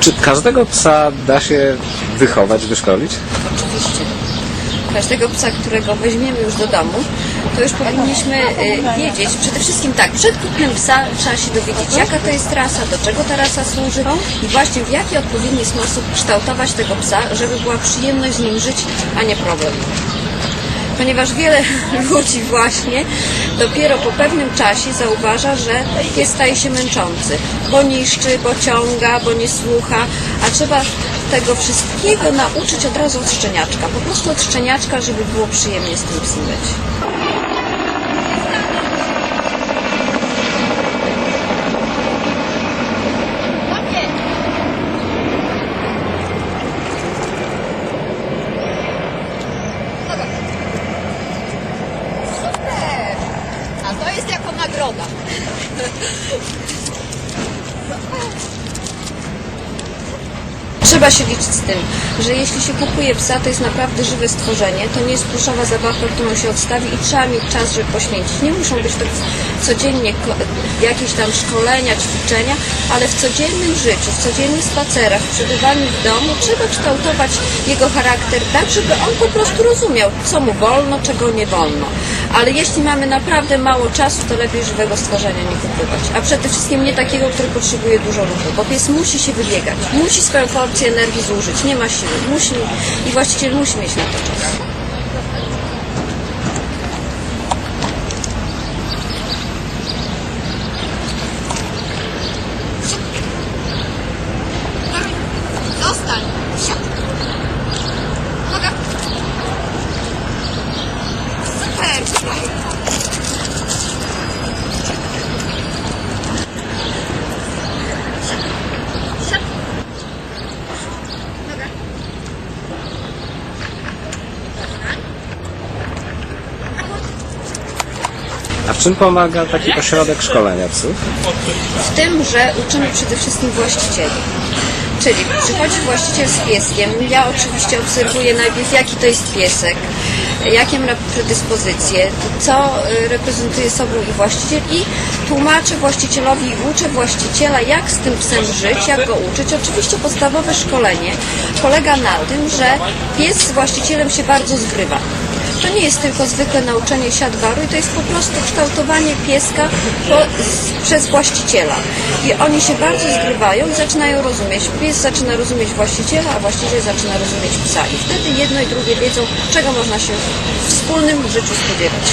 Czy każdego psa da się wychować, wyszkolić? Oczywiście. Każdego psa, którego weźmiemy już do domu, to już powinniśmy y, wiedzieć, przede wszystkim tak, przed kupnem psa trzeba się dowiedzieć, jaka to jest rasa, do czego ta rasa służy i właśnie w jaki odpowiedni sposób kształtować tego psa, żeby była przyjemność z nim żyć, a nie problem. Ponieważ wiele ludzi właśnie dopiero po pewnym czasie zauważa, że pies staje się męczący, bo niszczy, bo ciąga, bo nie słucha, a trzeba tego wszystkiego nauczyć od razu od szczeniaczka. Po prostu od szczeniaczka, żeby było przyjemnie z tym psem być. A to jest jako nagroda. Trzeba się liczyć z tym, że jeśli się kupuje psa, to jest naprawdę żywe stworzenie. To nie jest pluszowa zabawka, którą się odstawi i trzeba mieć czas, żeby poświęcić. Nie muszą być to codziennie jakieś tam szkolenia, ćwiczenia, ale w codziennym życiu, w codziennych spacerach, w przebywaniu w domu trzeba kształtować jego charakter tak, żeby on po prostu rozumiał, co mu wolno, czego nie wolno. Ale jeśli mamy naprawdę mało czasu, to lepiej żywego stworzenia nie kupować. A przede wszystkim nie takiego, który potrzebuje dużo ruchu, bo pies musi się wybiegać, musi swoją porcję energii zużyć, nie ma siły, musi i właściciel musi mieć na to czas. A w czym pomaga taki ośrodek szkolenia psów? W tym, że uczymy przede wszystkim właścicieli. Czyli przychodzi właściciel z pieskiem, ja oczywiście obserwuję najpierw jaki to jest piesek, jakie ma predyspozycje, co y, reprezentuje sobą i właściciel i tłumaczę właścicielowi i uczę właściciela jak z tym psem żyć, jak go uczyć. Oczywiście podstawowe szkolenie polega na tym, że pies z właścicielem się bardzo zgrywa. To nie jest tylko zwykłe nauczenie siadwaru i to jest po prostu kształtowanie pieska po, z, przez właściciela. I oni się bardzo zgrywają i zaczynają rozumieć. Pies zaczyna rozumieć właściciela, a właściciel zaczyna rozumieć psa. I wtedy jedno i drugie wiedzą, czego można się w wspólnym życiu spodziewać.